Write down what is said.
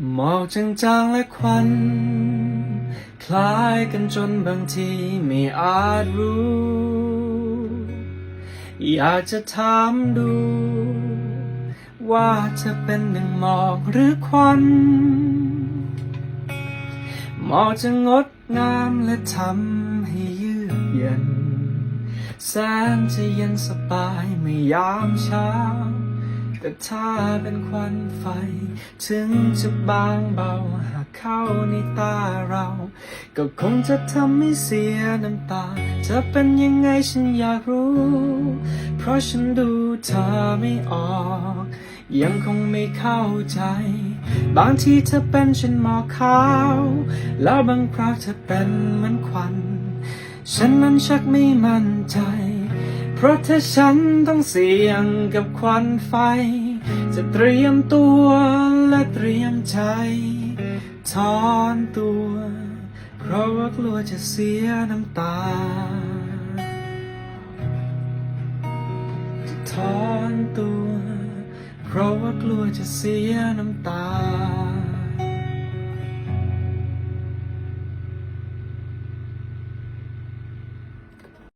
หมอกจางๆและควัน คล้ายกันจนบางทีไม่อาจรู้ อยากจะถามดู ว่าจะเป็นหนึ่งหมอกหรือควันหมอกจะงดงามและทำให้เยือกเย็น แสนจะเย็นสบายไม่ยามเช้า แต่ถ้าเป็นควันไฟ ถึงจะบางเบาหากเข้าในตาเรา ก็คงจะทำให้เสียน้ำตาจะเป็นยังไงฉันอยากรู้ เพราะฉันดูเธอไม่ออก ยังคงไม่เข้าใจ บางทีเธอเป็นฉันหมอกขาว แล้วบางคราวเธอเป็นเหมือนควัน ฉันนั้นชักไม่มั่นใจ เพราะถ้าฉันต้องเสี่ยงกับควันไฟ จะเตรียมตัวและเตรียมใจถอนตัว เพราะว่ากลัวจะเสียน้ำตา จะถอนตัว เพราะว่ากลัวจะเสียน้ำตา